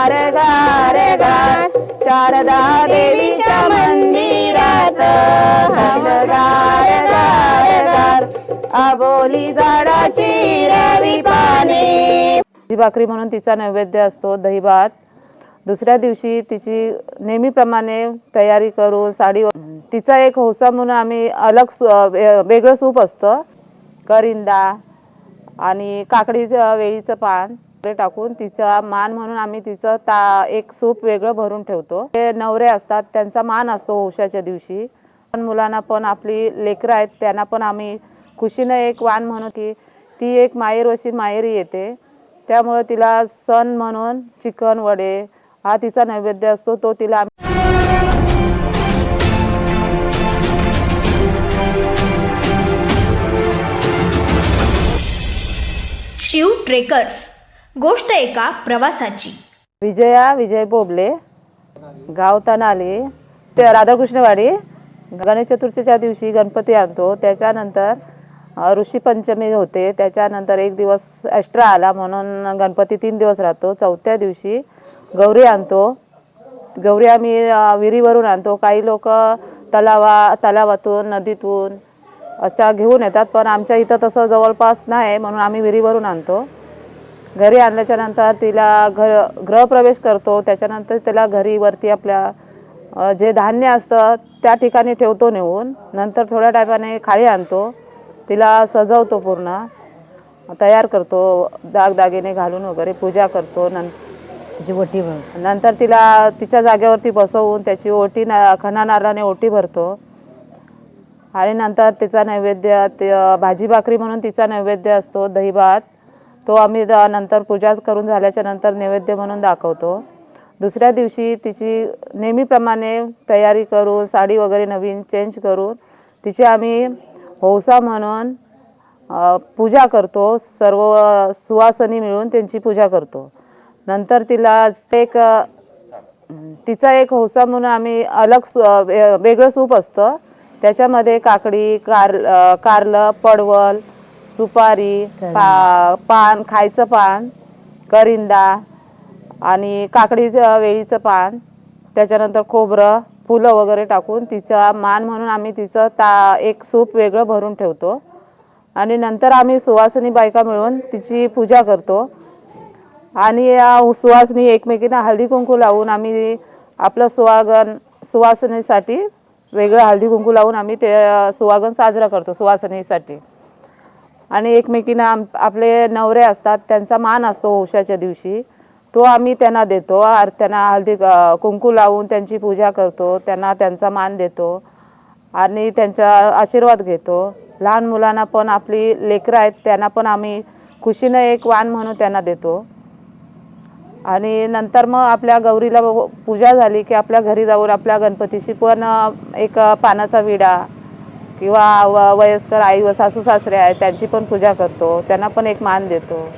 गार गार गार शारदा देवीच्या मंदिरात. हल गार गार गार आबोली झाडाची रवी पाने. भाकरी म्हणून तिचा नैवेद्य असतो दहीभात. दुसऱ्या दिवशी तिची नेहमीप्रमाणे तयारी करून साडी तिचा एक हौसा म्हणून आम्ही अलग वेगळं सूप असतं. करिंदा आणि काकडीचं वेळीचं पान. टाकून तिचा मान म्हणून आम्ही तिचं ता एक सूप वेगळं भरून ठेवतो. ते नवरे असतात त्यांचा मान असतो उशाच्या दिवशी. पण मुलांना पण आपली लेकरं आहेत त्यांना पण आम्ही खुशीनं एक वाण म्हणून की ती एक माहेर अशी माहेरी येते. त्यामुळे तिला सण म्हणून चिकन वडे हा तिचा नैवेद्य असतो तो तिला आम्ही शिव ट्रेकर्स. गोष्ट एका प्रवासाची. विजया विजय बोबले गाव तनाली ते राधाकृष्णवाडी गणेश चतुर्थीच्या दिवशी गणपती आणतो. त्याच्यानंतर ऋषी पंचमी होते. त्याच्यानंतर एक दिवस एक्स्ट्रा आला म्हणून गणपती तीन दिवस राहतो. चौथ्या दिवशी गौरी आणतो. गौरी आम्ही विहिरीवरून आणतो. काही लोक तलावा तलावातून नदीतून अशा घेऊन येतात. पण आमच्या इथं तसं जवळपास नाही म्हणून आम्ही विहिरीवरून आणतो. घरी आणल्याच्या नंतर तिला घर गृहप्रवेश करतो त्याच्यानंतर तिला घरी वरती आपल्या जे धान्य असतं त्या ठिकाणी ठेवतो नेऊन. नंतर थोड्या टायमाने खाली आणतो. तिला सजवतो पूर्ण. तयार करतो. दागदागिने घालून वगैरे पूजा करतो. नंतर तिची वटी बघ नंतर तिला तिच्या जागेवरती बसवून त्याची ओटी ना खना नारळाने ओटी भरतो. आणि नंतर तिचा नैवेद्य ते भाजी भाकरी म्हणून तिचा नैवेद्य असतो दही भात. तो आम्ही द- नंतर पूजा करून झाल्याच्यानंतर नैवेद्य म्हणून दाखवतो. दुसऱ्या दिवशी तिची नेहमीप्रमाणे तयारी करून साडी वगैरे नवीन चेंज करून तिची आम्ही हौसा म्हणून पूजा करतो. सर्व सुवासनी मिळून त्यांची पूजा करतो. नंतर तिला एक तिचा एक हौसा म्हणून आम्ही अलग सु- वे- वेगळं सूप असतं. त्याच्यामध्ये काकडी कार कारलं पडवल सुपारी पा पान खायचं पान करिंदा आणि काकडीचं वेळीचं पान त्याच्यानंतर खोबरं फुलं वगैरे टाकून तिचा मान म्हणून आम्ही तिचं ता एक सूप वेगळं भरून ठेवतो. आणि नंतर आम्ही सुवासिनी बायका मिळून तिची पूजा करतो. आणि या सुवासिनी एकमेकींना हळदी कुंकू लावून आम्ही आपलं सुवागन सुवासिनीसाठी वेगळं हळदी कुंकू लावून आम्ही ते अ, सुवागन साजरा करतो सुवासिनीसाठी. आणि एकमेकींना आम आपले नवरे असतात त्यांचा मान असतो हौशाच्या दिवशी. तो आम्ही त्यांना देतो आर त्यांना हळदी कुंकू लावून त्यांची पूजा करतो त्यांना त्यांचा मान देतो आणि त्यांचा आशीर्वाद घेतो. लहान मुलांना पण आपली लेकरं आहेत त्यांना पण आम्ही खुशीनं एक वाण म्हणून त्यांना देतो. आणि नंतर मग आपल्या गौरीला पूजा झाली की आपल्या घरी जाऊन आपल्या गणपतीशी पण एक पानाचा विडा किंवा व- वयस्कर आई व सासू सासरे आहेत त्यांची पण पूजा करतो त्यांना पण एक मान देतो.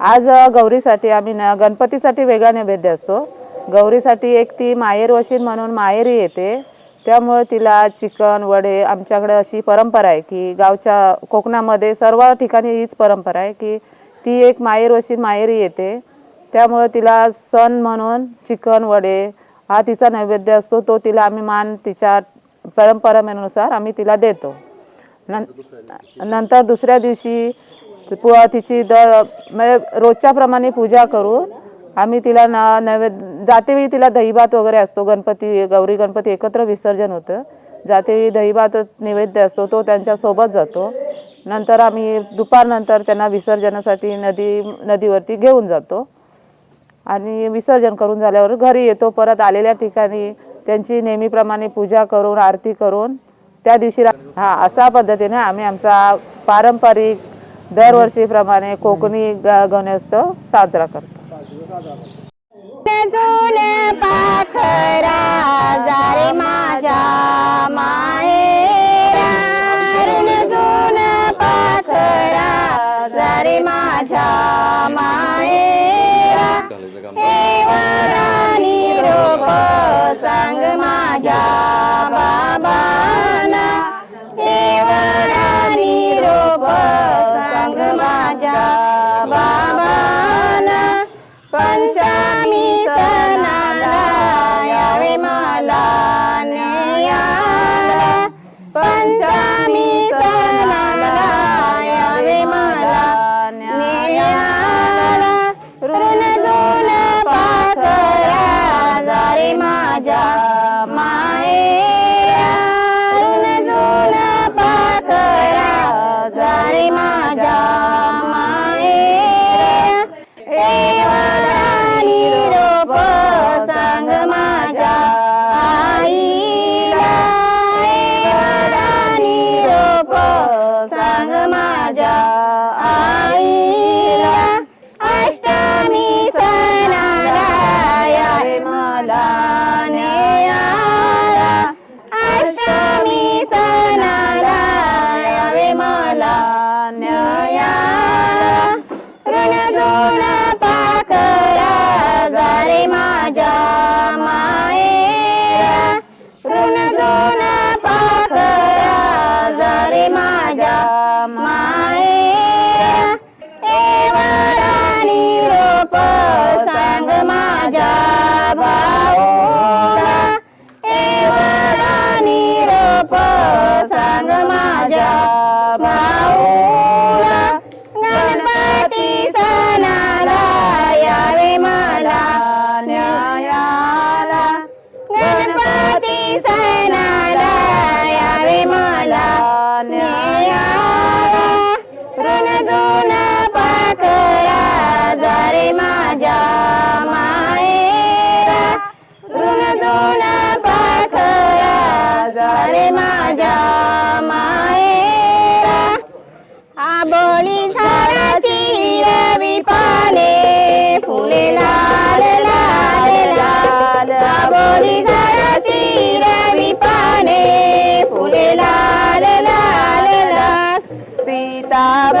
आज गौरीसाठी आम्ही न गणपतीसाठी वेगळा नैवेद्य असतो. गौरीसाठी एक ती माहेर वशीन म्हणून माहेरी येते. त्यामुळे तिला चिकन वडे आमच्याकडे अशी परंपरा आहे की गावच्या कोकणामध्ये सर्व ठिकाणी हीच परंपरा आहे की ती एक माहेर वशीन माहेरी येते. त्यामुळे तिला सण म्हणून चिकन वडे हा तिचा नैवेद्य असतो. तो तिला आम्ही मान तिच्या परंपरेनुसार आम्ही तिला देतो. नं नंतर दुसऱ्या दिवशी पु तिची द म्हणजे रोजच्याप्रमाणे पूजा करून आम्ही तिला न नैवेद्य जातेवेळी तिला दहीभात वगैरे असतो. गणपती गौरी गणपती एकत्र विसर्जन होतं. जातेवेळी दहीभात नैवेद्य असतो तो त्यांच्यासोबत जातो. नंतर आम्ही दुपारनंतर त्यांना विसर्जनासाठी नदी नदीवरती घेऊन जातो. आणि विसर्जन करून झाल्यावर घरी येतो. परत आलेल्या ठिकाणी त्यांची नेहमीप्रमाणे पूजा करून आरती करून त्या दिवशी हा अशा पद्धतीने आम्ही आमचा पारंपरिक दरवर्षीप्रमाणे कोकणी ग- गणेशोत्सव साजरा करतो.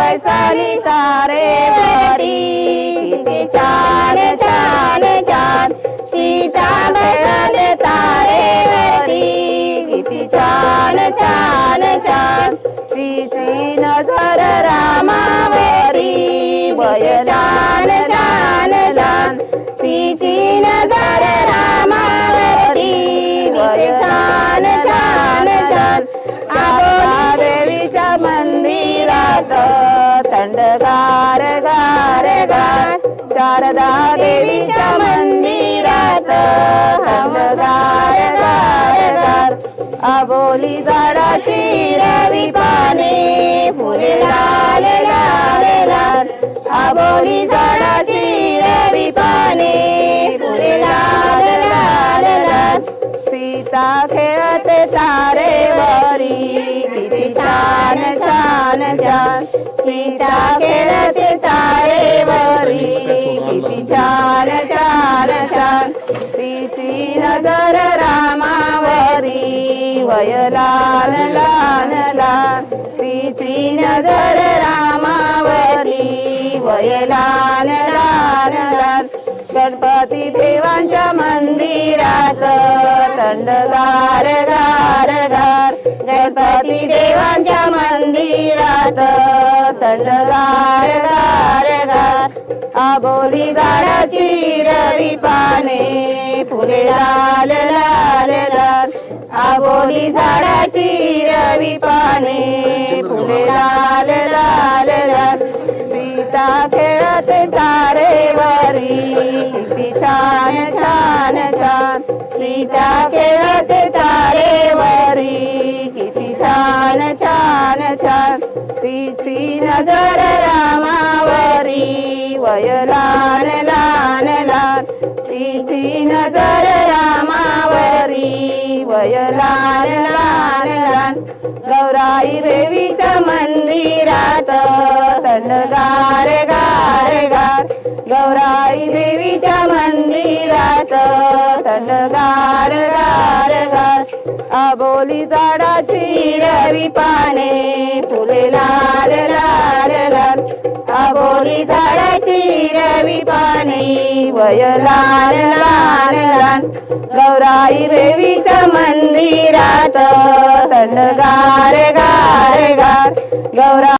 सीता बैसाली तारेवरी किती छान छान छान सीता बैसाली तारेवरी किती छान छान छान तिची नजर रामावरी बयलान शारदा देवीच्या मंदिरात. थंडगार गार गार आबोली झाडाची रवी पाने. फुले लाल लाल लाल. अबोली दार वय लाल लाल. लाल श्री श्री नगर रामावरी वय लाल लाल. लाल गणपती देवांच्या मंदिरात. थंडगार गार गार. गणपती देवांच्या मंदिरात. थंडगार गार गार. आबोली गाराची रवी पाने. फुले लाल लाल लाल. आबोली झाडाची रवी पाने फुले लाल लाल लाल. सीता खेळते तारेवरी किती छान छान छान. सीता खेळते तारेवरी किती छान छान छान. तिची नजर रामावरी वय लाल लान लाल. तिची नजर जय वय लाल लाल लाल. गौराई देवीच्या मंदिरात थंडगार गार गार गौराई देवीच्या मंदिरात थंडगार गार गार. आबोली झाडाची रवी पाने फुले लाल लाल. वय लाल लाल लाल गौराई देवीच्या मंदिरात थंडगार गार गार. गौरा